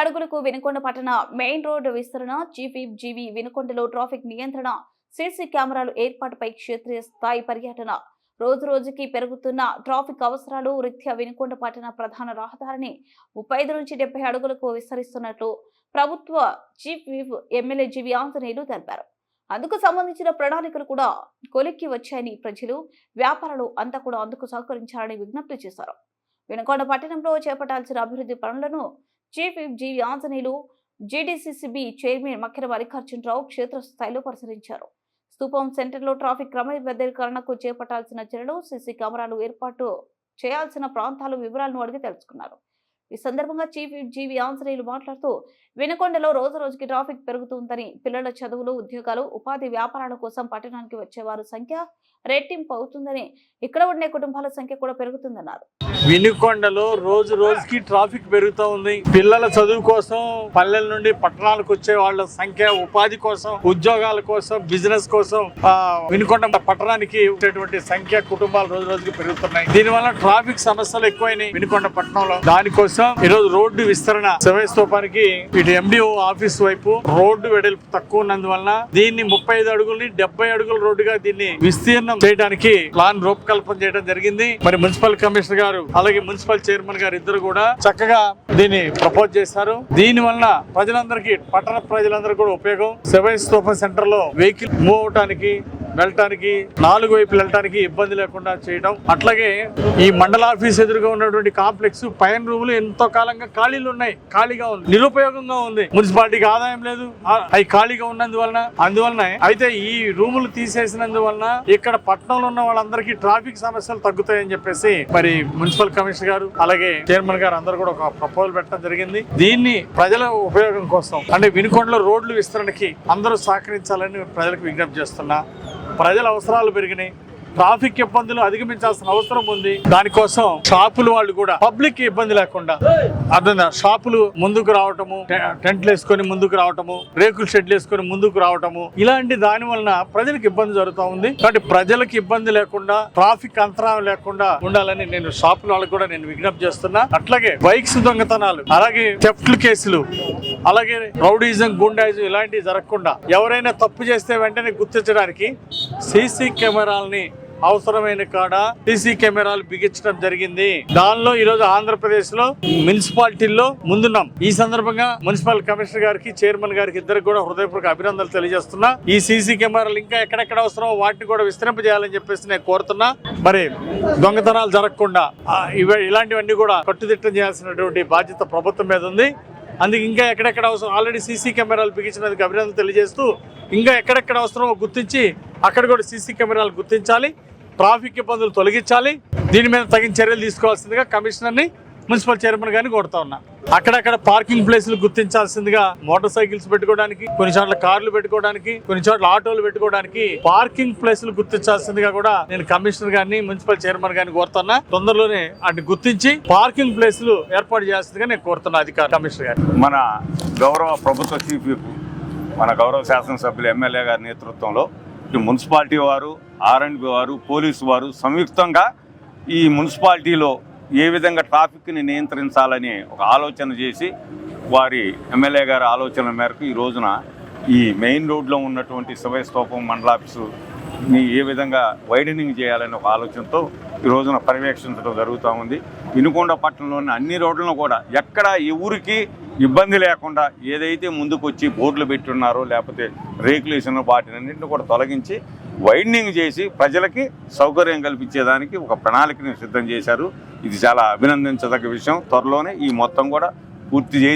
అడుగులకు వినుకొండ పట్టణ main road విస్తరణ చీఫ్ విప్ జీవి వినుకొండలో ట్రాఫిక్ నియంత్రణ సీసీ కెమెరాలు ఏర్పాటుపై క్షేత్రీయ స్థాయి పర్యటన. రోజు రోజుకి పెరుగుతున్న ట్రాఫిక్ అవసరాలు రీత్యా వినుకొండ పట్టణ ప్రధాన రహదారిని ముప్పై ఐదు నుంచి డెబ్బై అడుగులకు విస్తరిస్తున్నట్లు ప్రభుత్వ chief whip MLA GV Anjaneyulu తెలిపారు. అందుకు సంబంధించిన ప్రణాళికలు కూడా కొలిక్కి వచ్చాయని ప్రజలు వ్యాపారులు అంతా కూడా అందుకు సహకరించాలని విజ్ఞప్తి చేశారు. వినుకొండ పట్టణంలో చేపట్టాల్సిన అభివృద్ధి పనులను chief whip GV Anjaneyulu GDCCB chairman Makkera Mallikarjunarao క్షేత్రస్థాయిలో పరిశీలించారు. స్థూపం సెంటర్లో ట్రాఫిక్ క్రమబద్ధీకరణకు చేపట్టాల్సిన చర్యలు సీసీ కెమెరాలు ఏర్పాటు చేయాల్సిన ప్రాంతాలు వివరాలను అడిగి తెలుసుకున్నారు. ఈ సందర్భంగా చీఫ్ జీవి ఆంజనేయులు మాట్లాడుతూ వినకొండలో రోజు రోజుకి ట్రాఫిక్ పెరుగుతుందని పిల్లల చదువులు ఉద్యోగాలు ఉపాధి వ్యాపారాల కోసం పట్టణానికి వచ్చేవారు సంఖ్య రెట్టింపు అవుతుందని ఇక్కడ ఉండే కుటుంబాల సంఖ్య కూడా పెరుగుతుందన్నారు. వినుకొండలో రోజు రోజుకి ట్రాఫిక్ పెరుగుతూ ఉంది. పిల్లల చదువు కోసం పల్లెల నుండి పట్టణాలకు వచ్చే వాళ్ళ సంఖ్య ఉపాధి కోసం ఉద్యోగాల కోసం బిజినెస్ కోసం వినుకొండ పట్టణానికి ఉండేటువంటి సంఖ్య కుటుంబాలు రోజు రోజుకి పెరుగుతున్నాయి. దీనివల్ల ట్రాఫిక్ సమస్యలు ఎక్కువైనాయి వినుకొండ పట్టణంలో. దానికోసం ఈ రోజు రోడ్డు విస్తరణ శివయ్య స్తూపానికి ఇటు ఎండిఓ ఆఫీస్ వైపు రోడ్డు వెడల్పు తక్కువ ఉన్నందువలన దీన్ని ముప్పై ఐదు అడుగుల్ని డెబ్బై అడుగుల రోడ్డుగా దీన్ని విస్తీర్ణం చేయడానికి ప్లాన్ రూపకల్పన చేయడం జరిగింది. మరి మున్సిపల్ కమిషనర్ గారు అలాగే మున్సిపల్ చైర్మన్ గారు ఇద్దరు కూడా చక్కగా దీన్ని ప్రపోజ్ చేశారు. దీని వలన ప్రజలందరికీ పట్టణ ప్రజలందరికీ కూడా ఉపయోగం. సెవెన్ స్తూపం సెంటర్లో వెహికల్ మూవ్ అవటానికి వెళ్ళటానికి నాలుగు వైపులు వెళ్ళటానికి ఇబ్బంది లేకుండా చేయడం అట్లాగే ఈ మండల ఆఫీస్ ఎదురుగా ఉన్నటువంటి కాంప్లెక్స్ పైన రూములు ఎంతో కాలంగా ఖాళీలు ఉన్నాయి. ఖాళీగా ఉంది. నిరుపయోగంగా ఉంది. మున్సిపాలిటీకి ఆదాయం లేదు. అవి ఖాళీగా ఉన్నందువలన అందువలన అయితే ఈ రూములు తీసేసినందువలన ఇక్కడ పట్టణంలో ఉన్న వాళ్ళందరికీ ట్రాఫిక్ సమస్యలు తగ్గుతాయని చెప్పేసి మరి మున్సిపల్ కమిషనర్ గారు అలాగే చైర్మన్ గారు అందరూ కూడా ఒక ప్రపోజల్ పెట్టడం జరిగింది. దీన్ని ప్రజల ఉపయోగం కోసం అంటే వినుకొండలో రోడ్లు విస్తరణకి అందరూ సహకరించాలని ప్రజలకు విజ్ఞప్తి చేస్తున్నా. ప్రజల అవసరాలు పెరిగినాయి. ట్రాఫిక్ ఇబ్బందులు అధిగమించాల్సిన అవసరం ఉంది. దానికోసం షాపులు వాళ్ళు కూడా పబ్లిక్ ఇబ్బంది లేకుండా అర్థం షాపులు ముందుకు రావటము టెంట్లు వేసుకొని ముందుకు రావటము రేకుల షెడ్లు వేసుకొని ముందుకు రావటము ఇలాంటి దాని వలన ప్రజలకు ఇబ్బంది జరుగుతూ ఉంది. కాబట్టి ప్రజలకు ఇబ్బంది లేకుండా ట్రాఫిక్ అంతరాయం లేకుండా ఉండాలని నేను షాపుల వాళ్ళకి కూడా నేను విజ్ఞప్తి చేస్తున్నా. అట్లాగే బైక్స్ దొంగతనాలు అలాగే థెఫ్ట్ కేసులు అలాగే రౌడీజం గుండాయిజం ఇలాంటివి జరగకుండా ఎవరైనా తప్పు చేస్తే వెంటనే గుర్తించడానికి సీసీ కెమెరాలని అవసరమైన కాడ సీసీ కెమెరాలు బిగించడం జరిగింది. దానిలో ఈ రోజు ఆంధ్రప్రదేశ్లో మున్సిపాలిటీల్లో ముందున్నాం. ఈ సందర్భంగా మున్సిపల్ కమిషనర్ గారికి చైర్మన్ గారికి ఇద్దరికి కూడా హృదయపూర్వక అభినందనలు తెలియజేస్తున్నా. ఈ సీసీ కెమెరాలు ఇంకా ఎక్కడెక్కడ అవసరమో వాటిని కూడా విస్తరింపజేయాలని చెప్పేసి నేను కోరుతున్నా. మరి దొంగతనాలు జరగకుండా ఇలాంటివన్నీ కూడా కట్టుదిట్టం చేయాల్సినటువంటి బాధ్యత ప్రభుత్వం మీద ఉంది. అందుకే ఇంకా ఎక్కడెక్కడ అవసరం? ఆల్రెడీ సీసీ కెమెరాలు బిగించినందుకు అభినందనలు తెలియజేస్తూ ఇంకా ఎక్కడెక్కడ అవసరమో గుర్తించి అక్కడ కూడా సీసీ కెమెరాలు గుర్తించాలి ట్రాఫిక్ ఇబ్బందులు తొలగించాలి. దీని మీద తగిన చర్యలు తీసుకోవాల్సిందిగా కమిషనర్ని మున్సిపల్ చైర్మన్ గారిని కొడతా ఉన్నా. అక్కడక్కడ పార్కింగ్ ప్లేసులు గుర్తించాల్సిందిగా మోటార్ సైకిల్స్ పెట్టుకోవడానికి కొన్ని చోట్ల కార్లు పెట్టుకోవడానికి కొన్ని చోట్ల ఆటోలు పెట్టుకోవడానికి పార్కింగ్ ప్లేసులు గుర్తించాల్సిందిగా కూడా నేను కమిషనర్ గారిని మున్సిపల్ చైర్మన్ గారిని కోరుతున్నా తొందరలోనే వాటిని గుర్తించి పార్కింగ్ ప్లేసులు ఏర్పాటు చేయాల్సిందిగా నేను కోరుతున్నా అధికారి కమిషనర్ గారిని. మన గౌరవ ప్రభుత్వ చీఫ్ మన గౌరవ శాసనసభ్యులు ఎమ్మెల్యే గారి నేతృత్వంలో మున్సిపాలిటీ వారు ఆర్ఎండ్బి వారు పోలీసు వారు సంయుక్తంగా ఈ మున్సిపాలిటీలో ఏ విధంగా ట్రాఫిక్ని నియంత్రించాలని ఒక ఆలోచన చేసి వారి ఎమ్మెల్యే గారి ఆలోచన మేరకు ఈ రోజున ఈ మెయిన్ రోడ్లో ఉన్నటువంటి శివయ స్తూపం మండలాఫీసుని ఏ విధంగా వైడనింగ్ చేయాలనే ఒక ఆలోచనతో ఈ రోజున పర్యవేక్షించడం జరుగుతూ ఉంది. ఇనుకొండ పట్టణంలోని అన్ని రోడ్లను కూడా ఎక్కడ ఈ ఊరికి ఇబ్బంది లేకుండా ఏదైతే ముందుకు వచ్చి బోర్డులు పెట్టున్నారో లేకపోతే రేకులు వేసిన వాటినన్నింటిని కూడా తొలగించి వైండింగ్ చేసి ప్రజలకి సౌకర్యం కల్పించేదానికి ఒక ప్రణాళికను సిద్ధం చేశారు. ఇది చాలా అభినందించదగ్గ విషయం. త్వరలోనే ఈ మొత్తం కూడా పూర్తి చేసి